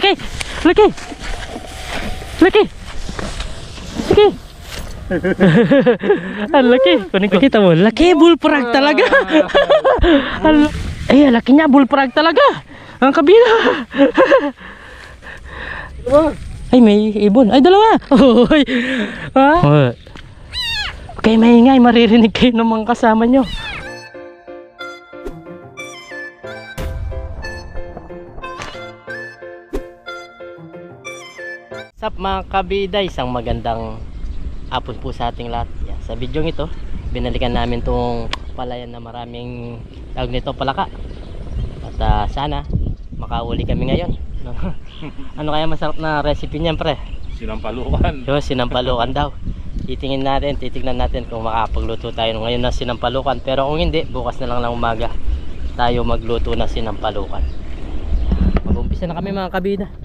Laki! Laki! Laki! Laki! Ang laki. Kunin ko. Kita mo, laki bullfrog talaga. Ay, laki niya bullfrog talaga. Ang kabila. Ay, may ibon. Ay, dalawa. Hoy. Ha? Okay, maingay. Maririnig kayo ng mga kasama nyo. Sup mga kabida, isang magandang hapon po sa ating lahat. Yan, sa video ito, binalikan namin tong palayan na maraming tawag nito palaka. At ah, sana makauli kami ngayon. no? ano kaya masarap na recipe niyan pre? Sinampalukan. Yo, sinampalukan daw. Titingin natin, titignan natin kung makapagluto tayo ngayon na sinampalukan. Pero kung hindi, bukas na lang ng umaga tayo magluto na sinampalukan. Mag-umpisa na kami mga kabida.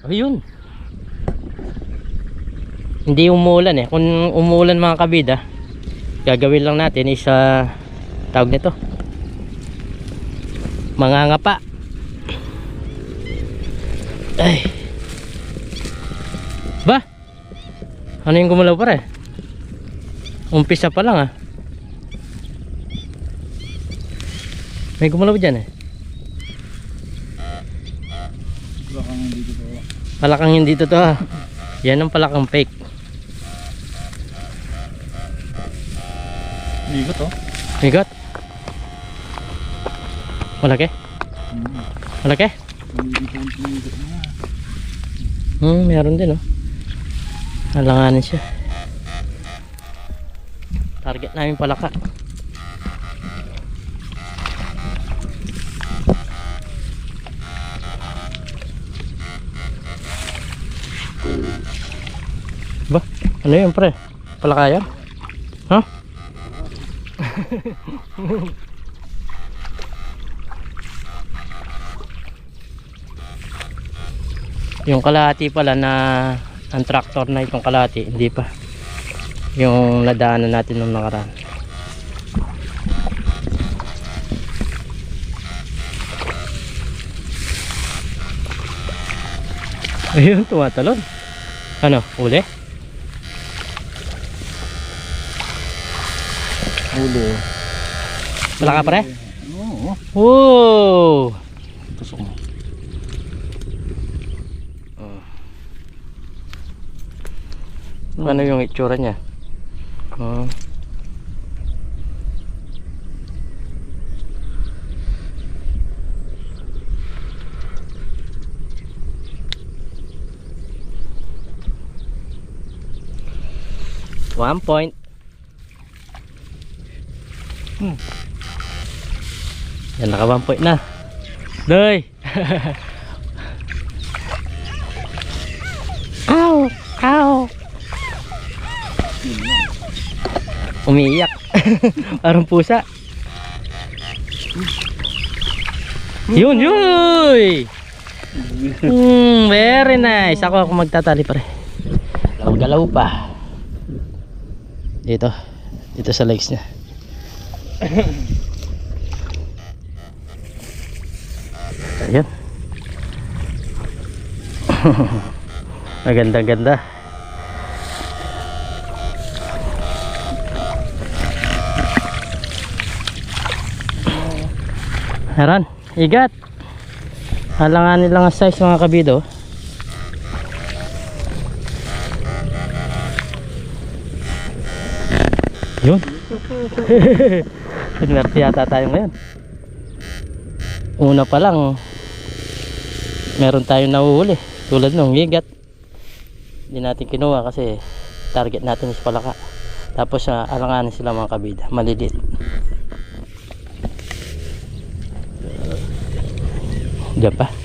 Ayun. Hindi umuulan eh. Kung umuulan mga kabida, gagawin lang natin is ah, tawag nito. Mangangapa. Ay. Ba? Ano yung gumalaw pare? Umpisa pa lang ah. May gumalaw dyan eh. Bakang dito to. Palakang hindi totoo. Yan ang palakang fake. Ligo to. Migot. Malaki? Hmm. Malaki? Hmm, meron din oh. Alanganin siya. Target namin palaka. Ano yun pre? Palaka yan? Ha? Yung kalahati pala na ang tractor na itong kalahati, hindi pa. Yung nadaanan natin nung nakaraan. Ayun, tumatalon. Ano, uli? Ulo. Wala ka pare? Oo. Wow! Tusok mo. Ano yung itsura niya? Oh. One point. Hmm. Yan, naka one point na. Doy! Ow! Ow! Umiiyak. Parang pusa. Yun, yun! Hmm, very nice. Ako ako magtatali pare. Galaw-galaw pa. Dito. Dito sa legs niya. Ayun. Maganda-ganda. Haran, igat. Halanganin lang ang size mga kabido. Yun. Pinwerte yata tayo ngayon. Una pa lang, meron tayong nahuhuli. Tulad nung gigat. Hindi natin kinuha kasi target natin is palaka. Tapos uh, alanganin sila mga kabida. Maliliit. Diyan pa.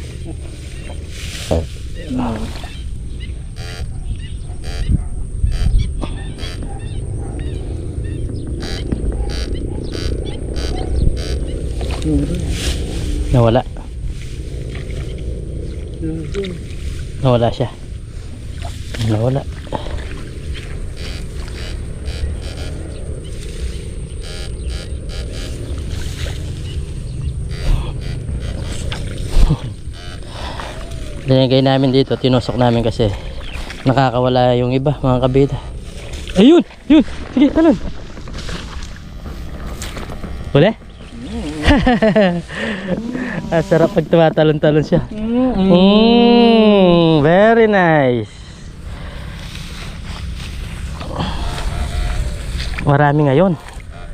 Nawala. Nawala siya. Nawala. Linagay namin dito, tinusok namin kasi nakakawala yung iba, mga kabida. Ayun! Yun! Sige, talon! Huli? ah, sarap pag tumatalon-talon siya. Mm, very nice. Marami ngayon.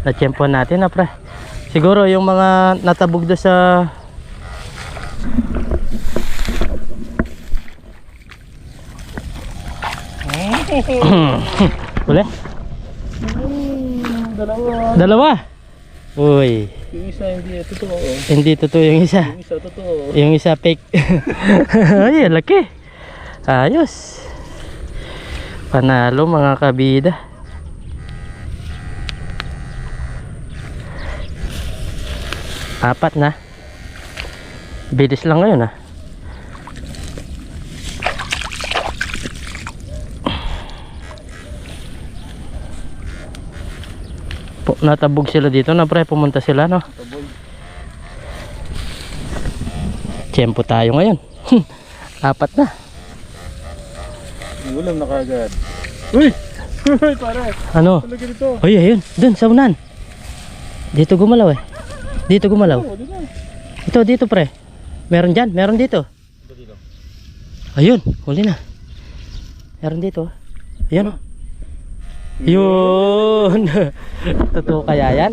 Na-champion natin na pre. Siguro yung mga natabog doon sa Huli? Dalawa. Dalawa. Uy, Yung isa hindi totoo. hindi totoo yung isa. Yung isa totoo. Yung isa fake. Ay, laki. Ayos. Panalo mga kabida. Apat na. Bilis lang ngayon ah. Natabog sila dito na pre, pumunta sila no. Tiyempo tayo ngayon. Apat na. Ulam na kagad. Uy! Uy, pare. Ano? Dito. Uy, ayun. Dun, sa unan. Dito gumalaw eh. Dito gumalaw. Ito, dito pre. Meron dyan, meron dito. Dito. Ayun, huli na. Meron dito. Ayun. oh. Yun. Totoo kaya yan?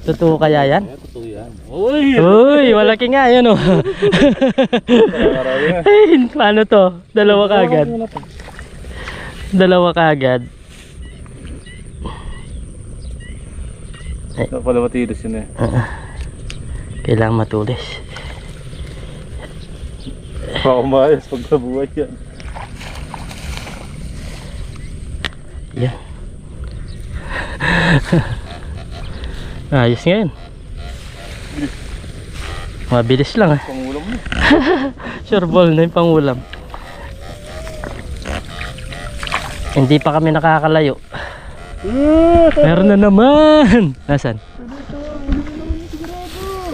Totoo kaya yan? Ay, totoo yan. Uy! Uy, malaki nga. Ayun oh. Ay, paano to? Dalawa kagad. Dalawa kagad. Napala matilos yun eh. Kailangan matulis. Pakamayos pag nabuhay yan. Yan. Ayos ngayon. Mabilis lang ah. Pangulam mo. Sure ball na yung pangulam. Hindi pa kami nakakalayo. Meron na naman. Nasaan?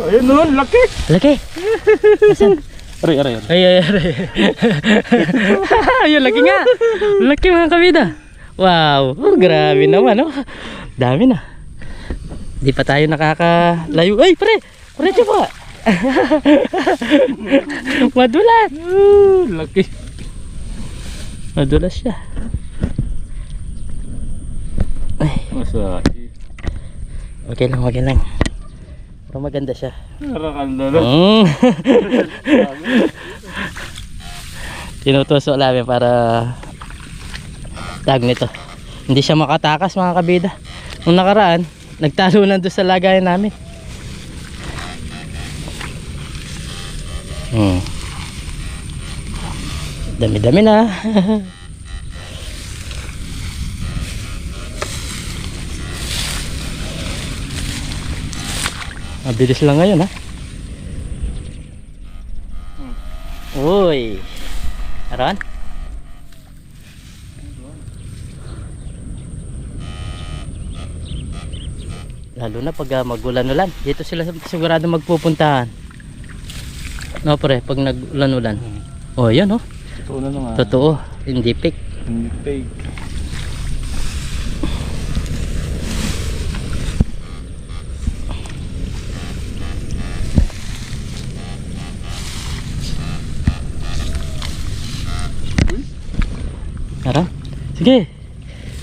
Ayun nun, laki! Laki. Nasaan? Aray, aray, aray. Ay, ay, ay. Ayun, laki nga. Laki mga kabida. Wow. Oh, grabe naman, oh. Dami na. Di pa tayo nakakalayo. Ay, pre! Pre, pa! Madulas. Uh, laki. Madulas siya. Ay, Masa. okay lang, okay lang. Pero maganda siya. Narakanda na. Mm. Tinutusok namin para tag nito. Hindi siya makatakas mga kabida. Nung nakaraan, nagtalo lang doon sa lagayan namin. Hmm. Dami-dami na. Mabilis lang ngayon ha. Uy. Aron? Lalo na pag uh, magulan-ulan. Dito sila sigurado magpupuntahan. No pre, pag nagulan-ulan. Oh, yan oh. Totoo na naman. Totoo. Hindi fake. Hindi fake. Aron? Sige.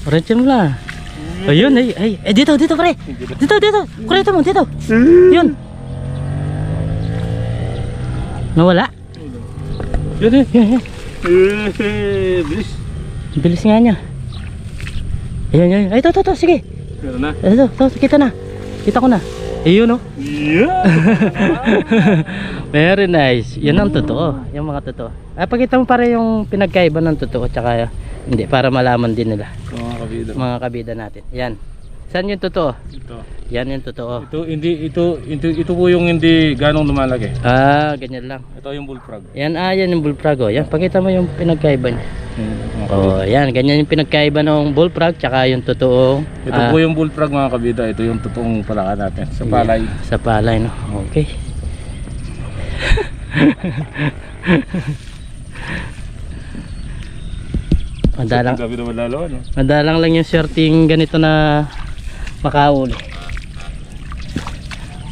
Orange mo lang. Ayun, ay, ay, eh, dito, dito pre. Dito, dito. Kureta mo, dito. Yun. Nawala? Yan eh. Yan, yan. Eh, bilis. Bilis nga niya. Ayan, yan. Ay, ito, ito, ito. Sige. Meron na. Ito, ito, kita na. Kita ko na. Ayun, oh. Yeah! Very nice. Yan ang totoo. Yung mga totoo. Ah, pakita mo para yung pinagkaiba ng totoo tsaka hindi para malaman din nila mga kabida. mga kabida natin. Yan. Saan yung totoo? Ito. Yan yung totoo. Ito, hindi, ito, ito, ito po yung hindi ganong lumalaki. Ah, ganyan lang. Ito yung bullfrog. Yan ah, yan yung bullfrog oh. Yan, pakita mo yung pinagkaiba niya. Hmm, mga kabida. Oh, yan, ganyan yung pinagkaiba ng bullfrog tsaka yung totoong Ito ah, po yung bullfrog mga kabida. Ito yung totoong palaka natin. Sa palay. Sa palay, no? Okay. Madalang, Gabi naman lalo, ano? madalang lang yung swerting ganito na makauli.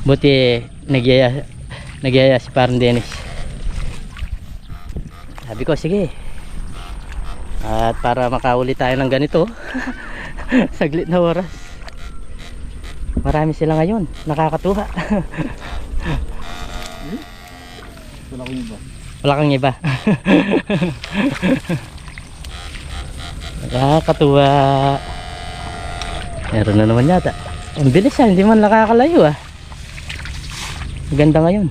Buti nagyaya, nagyaya si parang Dennis. Sabi ko, sige. At para makauli tayo ng ganito, saglit na oras. Marami sila ngayon, nakakatuwa. Wala ko iba. Wala kang iba. Nakakatuwa. Meron na naman yata. Ang bilis ah, hindi man nakakalayo ah. Maganda ngayon.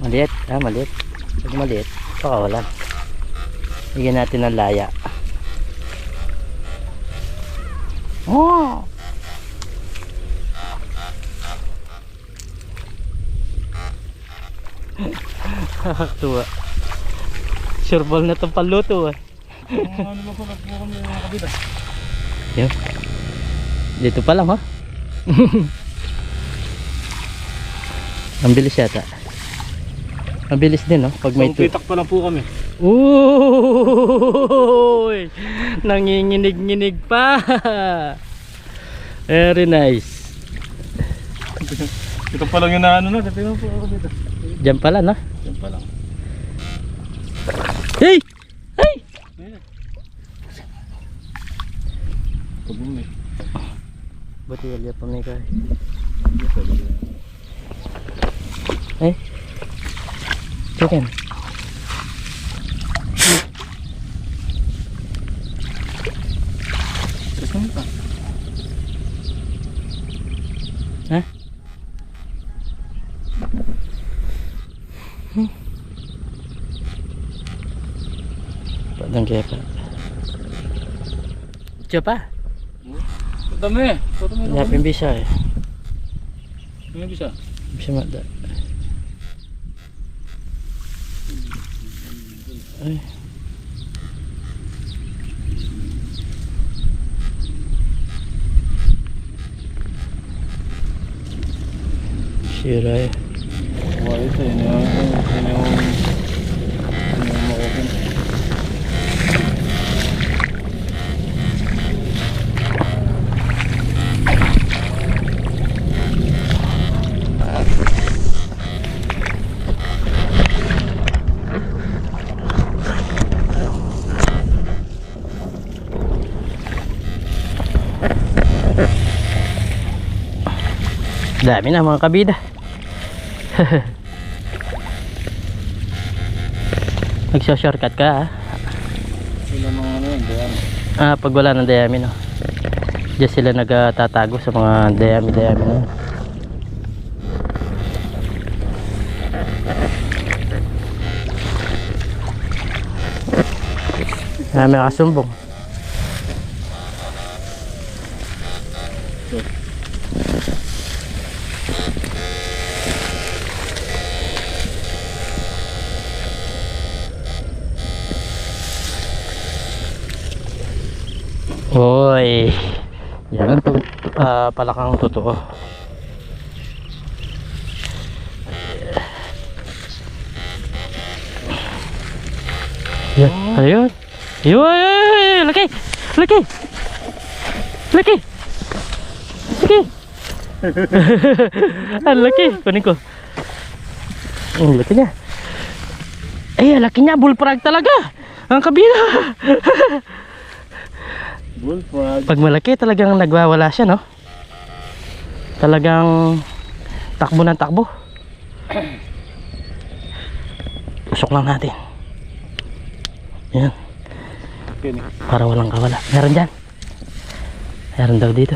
Maliit, ah maliit. Pag maliit, baka wala. Bigyan natin ng laya. Oh! Nakakatuwa. Sure ball na itong paluto ah. Ano lang ko kami mga kabida. Yan. Dito pa lang ha. Ang bilis yata. Ang bilis din no pag may May tu- pitak pa lang po kami. Uy! Nanginginig-nginig pa. Very nice. Ito pa lang yung naano na. Tingnan po ako dito. Diyan pala no. Pa lang. Hey! Hey! Pag bumi. Buti wala pa may kaya. Eh? Chicken. Saan pa? Ha? Padang kaya pa. Diyo pa. Dami. Hanapin bisa eh. Ano bisa? Bisa mata. Ay. Sira eh. Wala ito. Yun yung... Yun yung... Yun yung makukin. Dami na mga kabida. Nagsha-shortcut ka ah. Sila mga ano yun. Diyan. Ah, pag wala ng dayami no. Diyan sila nagtatago sa mga dayami-dayami na yun. Ah, may kasumbong. Hoy. Yan ang to, ah, palakang totoo. Yan, ayun. Ayun, laki. Laki. Laki. Laki. Ang laki. Kunin ko. Ang laki niya. Ay, ang laki niya. Bullfrog talaga. Ang kabila. Bullfrog. Pag malaki talagang nagwawala siya, no? Talagang takbo ng takbo. Usok lang natin. Yan, para walang kawala. Meron dyan. Meron daw dito.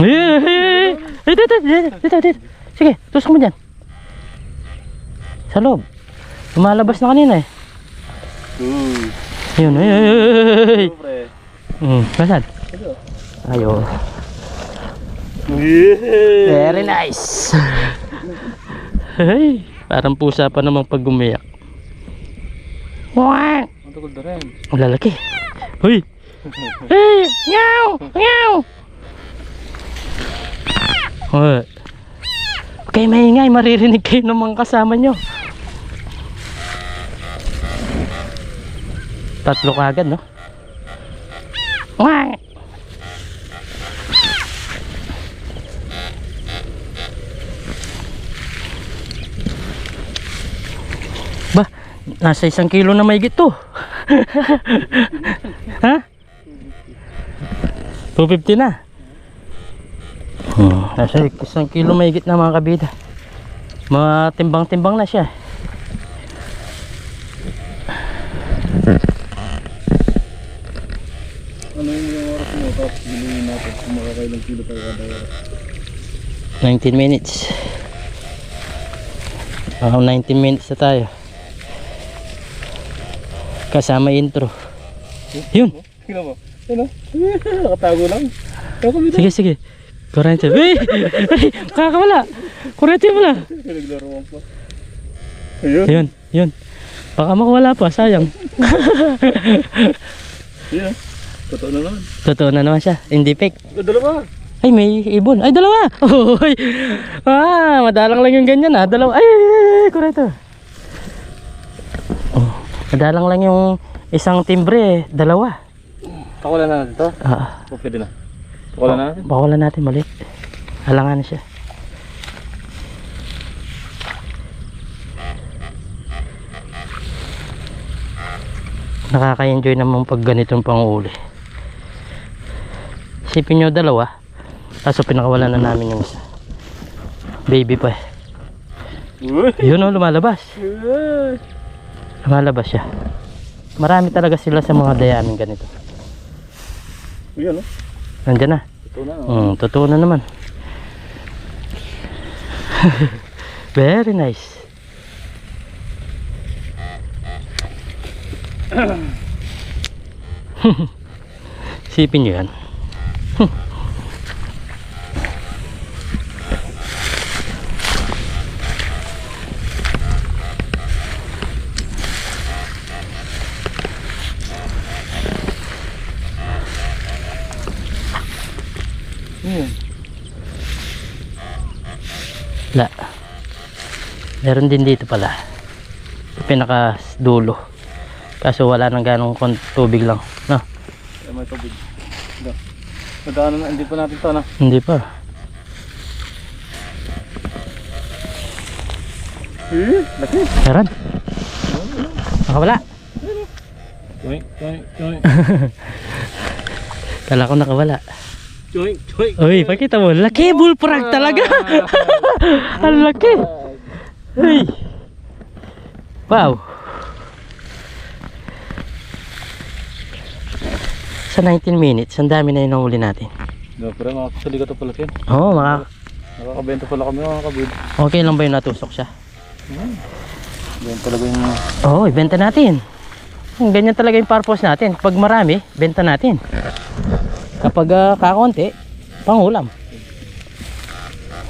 Dito, dito, dito, dito. Sige, tusok mo dyan. Sa loob. Lumalabas na kanina eh. Uy. Yun, ay, ay, ay, ay. Hmm, nasaan? Ayo. Yeah. Very nice. Hey, parang pusa pa namang pag gumiyak. Wah, Ang takot na rin. ang lalaki. Hoy. Hey, meow, meow. Oh. Okay, maingay. Maririnig kayo ng mga kasama nyo. Tatlo kagad, no? Wah! Nasa isang kilo na may to. ha? 250 na. Hmm, nasa isang kilo may na mga kabida. Mga timbang-timbang na siya. Ano yung oras mo? Tapos bilhin natin kung makakailang kilo tayo kada oras. 19 minutes. Ah, 19 minutes na tayo. Kasama intro. Yun. Tingnan mo. Ano? Nakatago lang. Sige, sige. Kurente. Uy! Kakawala! Kurente mo na! Naglaro pa. Ayun. Yun, yun. Baka makawala pa, sayang. Yun. Totoo na naman. Totoo na naman siya. Hindi fake. Oh, Dalawa. Ay, may ibon. Ay, dalawa! Uy! Ah, madalang lang yung ganyan ah. Dalawa. Ay, ay, ay, ay, kurento. Oh, madalang lang yung isang timbre eh. Dalawa. Pakulan na natin to. Ah, O pwede na. Pakulan na natin. Bakawalan natin mali. Halangan siya. Nakaka-enjoy naman pag ganitong panguli. Isipin nyo dalawa. Kaso pinakawalan na namin yung isa. Baby pa eh. Yun o, lumalabas. Lumalabas siya. Marami talaga sila sa mga dayamin ganito. Uy, ano? Nandyan na. Totoo na. oh. Mm, totoo na naman. Very nice. Sipin nyo yan. Hmm. La. Meron din dito pala. Pinaka dulo. Kaso wala nang ganong tubig lang. No, Ay, may tubig. Ito. Magkano na, hindi pa natin to na. hindi pa. Eh, laki. Meron. Nakawala. Choink, choink, choink. Kala ko nakawala. Choink, choink. Uy, pakita mo. Laki bullfrog talaga. Ang laki. Uy. Wow. Sa 19 minutes, ang dami na yung nahuli natin. No, pero makakasali ka to pala Ken. Oo, oh, mga... Nakakabenta pala kami mga kabid. Okay lang ba yung natusok siya? Yan talaga yung Oo, oh, ibenta natin. Ganyan talaga yung purpose natin. Pag marami, benta natin. Kapag uh, kakonti, pangulam.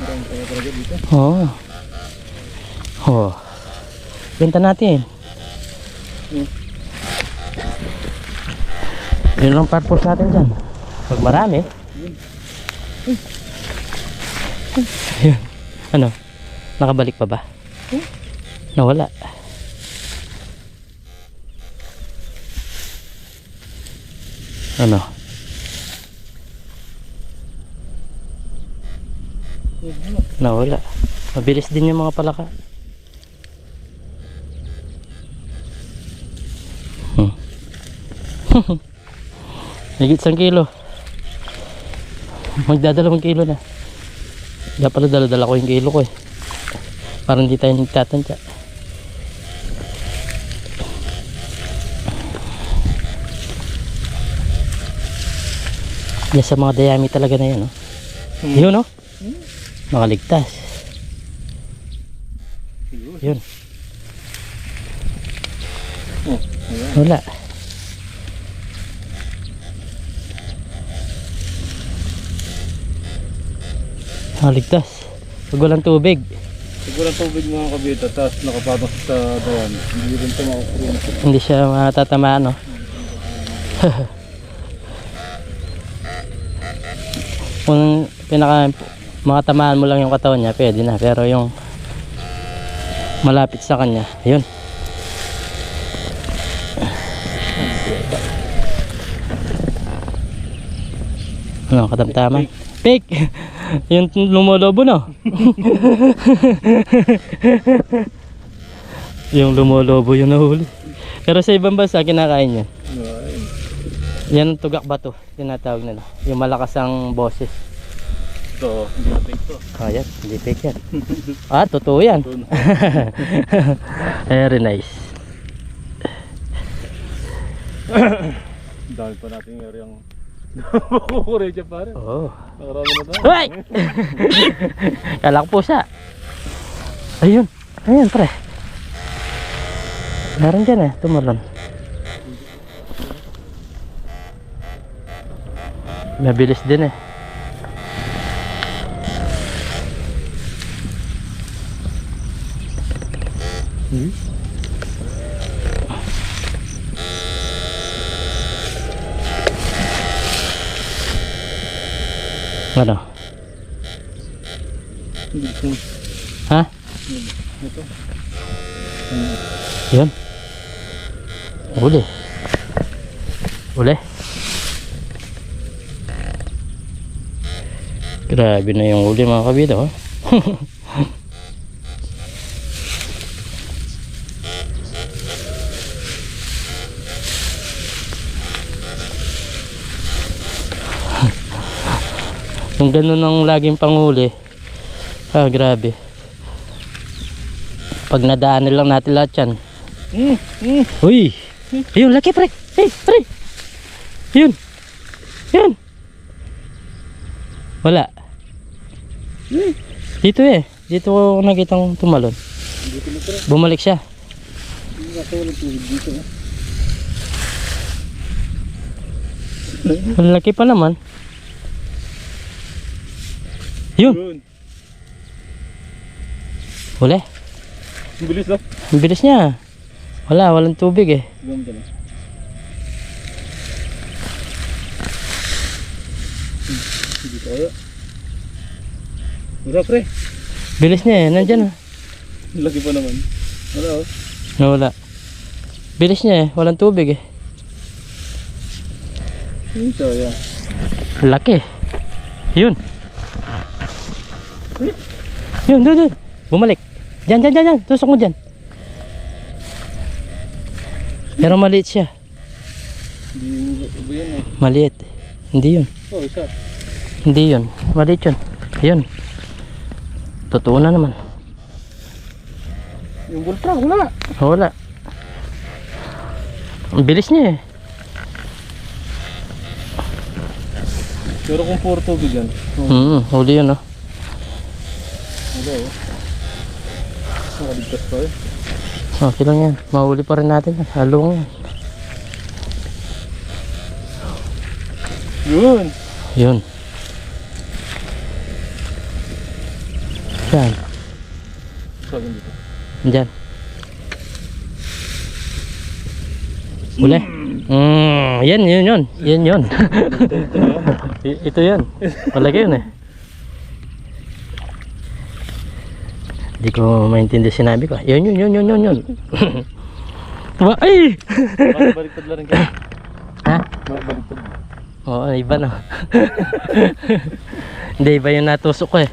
marami talaga dito. Oo. Oh. Benta natin. Hmm. Yun lang purpose natin dyan. Pag marami. Ayun. Ano? Nakabalik pa ba? Nawala. Ano? Nawala. Mabilis din yung mga palaka. Higit isang kilo. Magdadalawang kilo na. Kaya pala dala-dala ko yung kilo ko eh. Parang hindi tayo nagtatansya. Yan sa mga dayami talaga na yan, no? Yun, no? Nakaligtas. Yun. Ayan. Wala. Nakaligtas. Pag walang tubig. Pag walang tubig mga kabid, tapos nakapatong sa dawan, hindi rin ito makakuryente. Hindi siya matatamaan, no? Kung pinaka makatamaan mo lang yung katawan niya, pwede na. Pero yung malapit sa kanya, yun. Ano, katamtaman? Fake! yung lumolobo, no? yung lumolobo yung nahuli. Pero sa ibang bansa, kinakain yan. Yan ang tugak bato, tinatawag nila. Yung malakas ang boses. Ito, hindi fake to. Oh, yan. Hindi fake yan. ah, totoo yan. Very nice. Dami pa natin yung siya pare. Oh. Nakarami na tayo. Hoy! Kalak po siya. Ayun. Ayun, pre. Meron dyan eh. Tumalon. Mabilis din eh. Hmm? Ano? Ha? Ito. Yun. Uli. Uli. Grabe na yung uli mga kabida. Oh. yung ganun ang laging panguli. Ah, grabe. Pag nadaanan lang natin lahat yan. Uy! Ayun, laki pre! Hey, pre! Yun! Yun! Wala. Hmm. Dito eh. Dito ko nakita tumalon. Bumalik siya. Ang laki pa naman. Yun! Wala. Ang bilis lang. Ang bilis niya. Wala, walang tubig eh. Wala pre. Bilis niya eh. Nandyan ah. Ang Laki pa naman. Wala oh. Nawala. Bilis niya eh. Walang tubig eh. Ito yan. Laki. Yun. Yun, doon, doon. Bumalik. Diyan, diyan, diyan, diyan. Tusok mo diyan. Pero maliit siya. Hindi yan eh. Maliit. Hindi yun. Oh, isa. Hindi yun. Maliit yun. Yun. Totoo na naman. Yung bultra, wala. Wala. Ang bilis niya eh. Pero kung puro tubig yan. Hmm, huli yun oh. Wala oh. Nakaligtas pa eh. Okay lang yan. Mahuli pa rin natin. Halong. Yun. Yun. Yan. Sabi dito. Diyan. Uli. Mm, yan, yun, yun. Yan, yun. I- Ito yun. Malaki yun eh. Hindi ko maintindihan sinabi ko. Yun, yun, yun, yun, yun, yun. Wa- Ay! Baliktad lang rin kayo? ha? Baliktad? Oo, iba no. Hindi, iba yung natusok ko eh.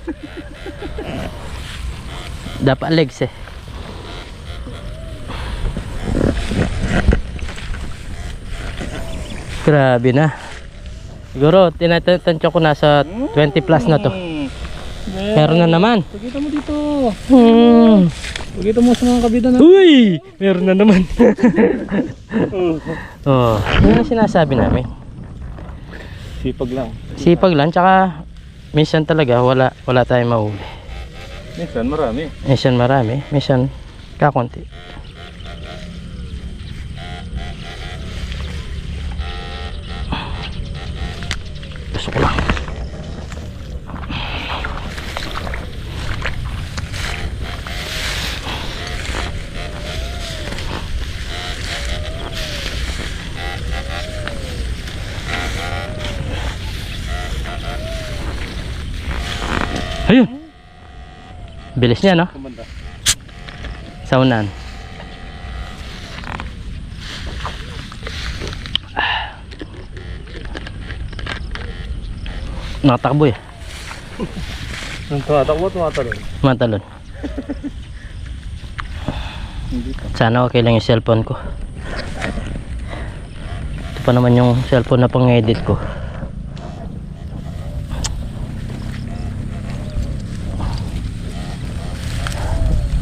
Dapat legs eh. Grabe na. Siguro, tinatansya ko nasa 20 plus na to. Meron na naman. Pagkita mo dito. Hmm. Pagkita mo sa mga kabida na. Uy! Meron na naman. Oh. oh, ang sinasabi namin. Sipag lang. Sipag lang, tsaka minsan talaga wala, wala tayong mahuli. Minsan marami. Minsan marami, minsan kakunti. Gusto ko lang. Ayun! Bilis niya, no? Sa unan. Nakatakbo eh. Tumatakbo, tumatalon. Matalon. Hindi pa. Sana okay lang yung cellphone ko. Ito pa naman yung cellphone na pang-edit ko.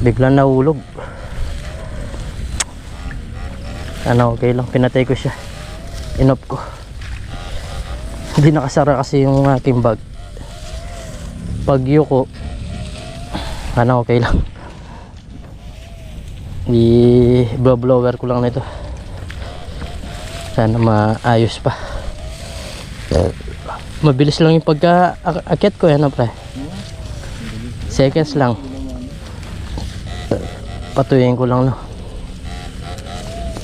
Biglang nahulog. Sana okay lang. Pinatay ko siya. Inop ko. Hindi nakasara kasi yung aking bag. Pag yuko, sana okay lang i blow blower ko lang nito sana maayos pa mabilis lang yung pagka ak- akyat ko yan pre seconds lang patuyin ko lang no?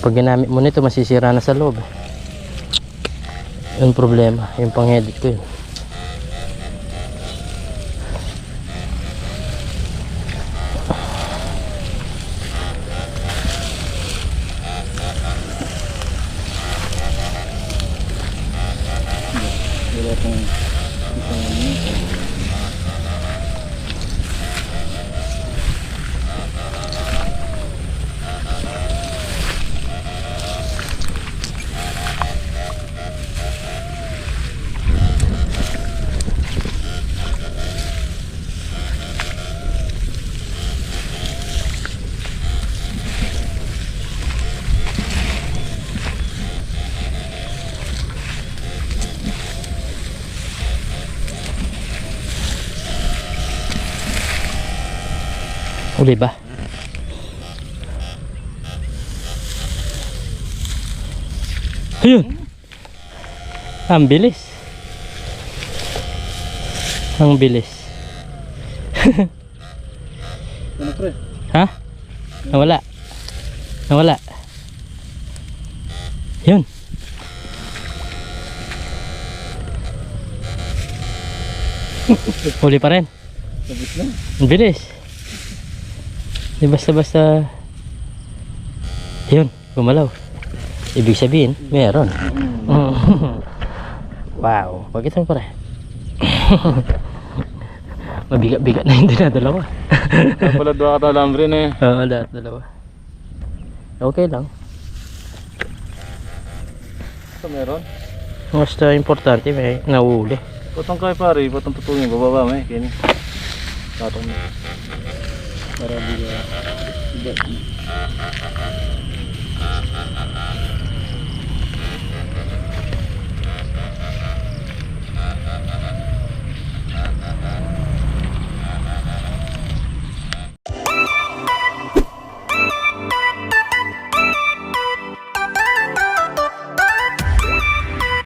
Pag ginamit mo nito masisira na sa loob yung problema. Yung pang edit ko yun Uli ba? Ayun! Ang bilis. Ang bilis. Ano? Ha? Nawala. Nawala. Yun. Huli pa rin. Ang bilis. Di basta-basta. Yun, gumalaw. Ibig sabihin, meron. wow, pagitan pa rin. Mabigat-bigat na yung dinadalawa. Kaya pala doon ka talambre na eh. Oo, lahat dalawa. Okay lang. Ito meron. Basta importante, may nahuli. Potong kay pare, potong tutungin, bababa mo eh. Kini. Tatong mo para di ba iba